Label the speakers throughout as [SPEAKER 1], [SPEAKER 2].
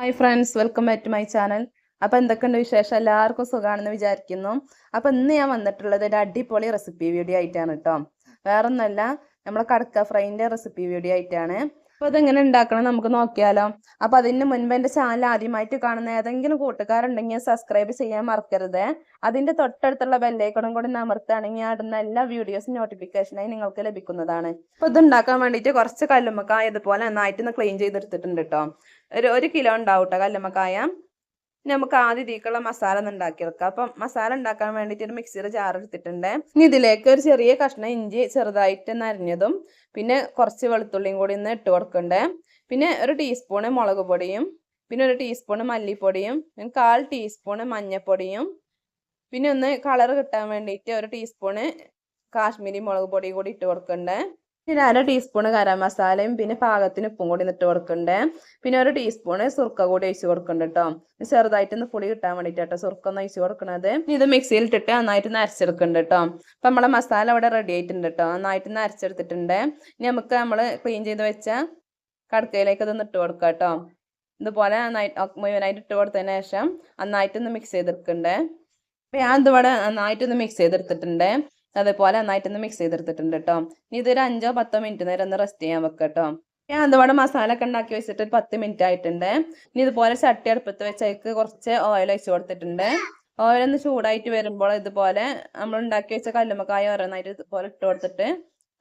[SPEAKER 1] Hi friends welcome back to my channel അപ്പോൾ എന്തൊക്കെയുണ്ട് വിശേഷം? എല്ലാവർക്കും സുഖമാണെന്ന് വിചാരിക്കുന്നു. അപ്പോൾ ഇന്ന് ഞാൻ വന്നിട്ടുള്ളത് ഒരു അടിപൊളി റെസിപ്പി വീഡിയോ ആയിട്ടാണ് കേട്ടോ. വേറൊന്നല്ല നമ്മളെ കടക്ക ഫ്രൈന്റെ റെസിപ്പി വീഡിയോ ആയിട്ടാണ്. അപ്പോൾ അതെങ്ങനെ ഉണ്ടാക്കണം നമുക്ക് നോക്കിയാലോ. അപ്പോൾ അതിന് മുൻപ് എന്റെ ചാനൽ ആദ്യമായിട്ട് കാണുന്ന ഏതെങ്കിലും കൂട്ടുകാരുണ്ടെങ്കിൽ സബ്സ്ക്രൈബ് ചെയ്യാൻ മറക്കരുത്. അതിന്റെ തൊട്ടടുത്തുള്ള ബെല്ലൈക്കണും കൂടി നമർത്താണെങ്കിൽ അടുന്ന എല്ലാ വീഡിയോസും നോട്ടിഫിക്കേഷനായി നിങ്ങൾക്ക് ലഭിക്കുന്നതാണ്. ഇത് ഉണ്ടാക്കാൻ വേണ്ടിയിട്ട് കുറച്ച് കല്ലുമ്മക്കായ ഇതുപോലെ നന്നായിട്ട് ക്ലീൻ ചെയ്തെടുത്തിട്ടുണ്ട് കേട്ടോ ഒരു ഒരു കിലോ ഉണ്ടാവും കേട്ടോ കല്ലുമ്മക്കായ. നമുക്ക് ആദ്യം മസാല ഒന്ന് ഉണ്ടാക്കിയെടുക്കാം അപ്പം മസാല ഉണ്ടാക്കാൻ വേണ്ടിയിട്ട് ഒരു മിക്സിയുടെ ജാർ എടുത്തിട്ടുണ്ട്. ഇനി ഇതിലേക്ക് ഒരു ചെറിയ കഷ്ണം ഇഞ്ചി ചെറുതായിട്ട് നരഞ്ഞതും പിന്നെ കുറച്ച് വെളുത്തുള്ളിയും കൂടി ഒന്ന് ഇട്ട് കൊടുക്കണ്ടേ. പിന്നെ ഒരു ടീസ്പൂണ് മുളക് പൊടിയും പിന്നെ ഒരു ടീസ്പൂണ് മല്ലിപ്പൊടിയും പിന്നെ കാൽ ടീസ്പൂണ് മഞ്ഞൾപ്പൊടിയും പിന്നെ ഒന്ന് കളർ കിട്ടാൻ വേണ്ടിയിട്ട് ഒരു ടീസ്പൂണ് കാശ്മീരി മുളക് പൊടിയും കൂടി ഇട്ട് കൊടുക്കണ്ടേ. പിന്നെ അര ടീസ്പൂണ് ഗരം മസാലയും പിന്നെ പാകത്തിന് ഉപ്പും കൂടി ഇട്ട് കൊടുക്കണ്ടേ. പിന്നെ ഒരു ടീസ്പൂണ് സുർക്ക കൂടി ഒഴിച്ച് കൊടുക്കണ്ട് കേട്ടോ ചെറുതായിട്ടൊന്ന് പുളി കിട്ടാൻ വേണ്ടിയിട്ട് കേട്ടോ സുർക്ക ഒന്ന് ഒഴിച്ച് കൊടുക്കണത്. ഇത് മിക്സിയിൽ ഇട്ടിട്ട് നന്നായിട്ട് നരച്ചെടുക്കുന്നുണ്ട് കേട്ടോ അപ്പം നമ്മളെ മസാല ഇവിടെ റെഡി ആയിട്ടുണ്ട് കേട്ടോ നന്നായിട്ട് നരച്ചെടുത്തിട്ടുണ്ട് ഇനി നമുക്ക് നമ്മൾ ക്ലീൻ ചെയ്ത് വെച്ച കടക്കയിലേക്ക് ഇതൊന്ന് ഇട്ട് കൊടുക്കാം കേട്ടോ ഇതുപോലെ നന്നായിട്ട് മുഴുവനായിട്ട് ഇട്ട് കൊടുത്തതിന് ശേഷം നന്നായിട്ടൊന്ന് മിക്സ് ചെയ്തെടുക്കണ്ടേ. അപ്പം ഞാൻ ഇതിവിടെ നന്നായിട്ടൊന്ന് മിക്സ് ചെയ്തെടുത്തിട്ടുണ്ട്. അതേപോലെ നന്നായിട്ടൊന്ന് മിക്സ് ചെയ്തെടുത്തിട്ടുണ്ട് കേട്ടോ ഇനി ഇതൊരു അഞ്ചോ പത്തോ മിനിറ്റ് നേരം ഒന്ന് റെസ്റ്റ് ചെയ്യാൻ വെക്കാം കേട്ടോ ഞാൻ അതുപോലെ മസാല ഒക്കെ ഉണ്ടാക്കി വെച്ചിട്ട് ഒരു പത്ത് മിനിറ്റ് ആയിട്ടുണ്ട്. ഇനി ഇതുപോലെ ചട്ടി അടുപ്പത്ത് വെച്ചേക്ക് കുറച്ച് ഓയിൽ ഒഴിച്ച് കൊടുത്തിട്ടുണ്ട്. ഓയിൽ ഒന്ന് ചൂടായിട്ട് വരുമ്പോൾ ഇതുപോലെ നമ്മൾ ഉണ്ടാക്കി വെച്ച കല്ലുമ്മക്കായ ഓരോന്നായിട്ട് ഇതുപോലെ ഇട്ട് കൊടുത്തിട്ട്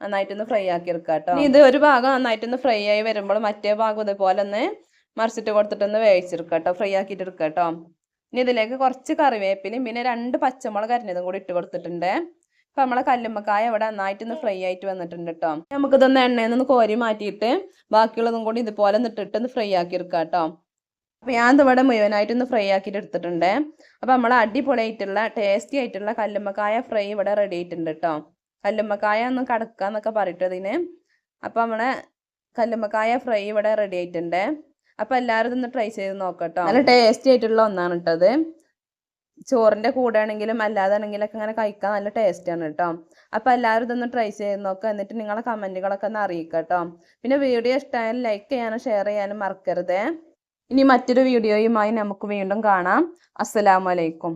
[SPEAKER 1] നന്നായിട്ടൊന്ന് ഫ്രൈ ആക്കി എടുക്കാം കേട്ടോ ഇത് ഒരു ഭാഗം നന്നായിട്ടൊന്ന് ഫ്രൈ ആയി വരുമ്പോൾ മറ്റേ ഭാഗം ഇതുപോലെ ഒന്ന് മറിച്ചിട്ട് കൊടുത്തിട്ടൊന്ന് വേവിച്ചെടുക്കാം കേട്ടോ ഫ്രൈ ആക്കിയിട്ട് എടുക്കാം കേട്ടോ ഇനി ഇതിലേക്ക് കുറച്ച് കറിവേപ്പിലും പിന്നെ രണ്ട് പച്ചമുളക് അരിഞ്ഞതും കൂടി ഇട്ട് കൊടുത്തിട്ടുണ്ട്. അപ്പം നമ്മളെ കല്ലുമ്മക്കായ ഇവിടെ നന്നായിട്ട് ഒന്ന് ഫ്രൈ ആയിട്ട് വന്നിട്ടുണ്ട് കേട്ടോ നമുക്കിതൊന്ന് എണ്ണയിൽ നിന്ന് കോരി മാറ്റിയിട്ട് ബാക്കിയുള്ളതും കൂടി ഇതുപോലെ ഇട്ടിട്ട് ഒന്ന് ഫ്രൈ ആക്കി എടുക്കാം കേട്ടോ അപ്പോൾ ഞാൻ ഇവിടെ മുഴുവനായിട്ടൊന്ന് ഫ്രൈ ആക്കിയിട്ട് എടുത്തിട്ടുണ്ട്. അപ്പോൾ നമ്മൾ അടിപൊളിയായിട്ടുള്ള ടേസ്റ്റി ആയിട്ടുള്ള കല്ലുമ്മക്കായ ഫ്രൈ ഇവിടെ റെഡി ആയിട്ടുണ്ട് കേട്ടോ കല്ലുമ്മക്കായ ഒന്ന് കടക്കുക എന്നൊക്കെ അതിന് അപ്പോൾ നമ്മളെ കല്ലുമ്മക്കായ ഫ്രൈ ഇവിടെ റെഡി ആയിട്ടുണ്ട്. അപ്പോൾ എല്ലാവരും ഇതൊന്ന് ട്രൈ ചെയ്ത് നോക്കട്ടോ. നല്ല ടേസ്റ്റി ആയിട്ടുള്ള ഒന്നാണ് കേട്ടത് ചോറിന്റെ കൂടെ ആണെങ്കിലും അല്ലാതെ ആണെങ്കിലൊക്കെ അങ്ങനെ കഴിക്കാൻ നല്ല ടേസ്റ്റാണ് കേട്ടോ അപ്പോൾ എല്ലാവരും ഇതൊന്ന് ട്രൈ ചെയ്ത് നോക്കുക എന്നിട്ട് നിങ്ങളെ കമന്റുകളൊക്കെ ഒന്ന് അറിയിക്കുക കേട്ടോ പിന്നെ വീഡിയോ ഇഷ്ടമായാലും ലൈക്ക് ചെയ്യാനും ഷെയർ ചെയ്യാനും മറക്കരുത്. ഇനി മറ്റൊരു വീഡിയോയുമായി നമുക്ക് വീണ്ടും കാണാം. അസ്സലാമലൈക്കും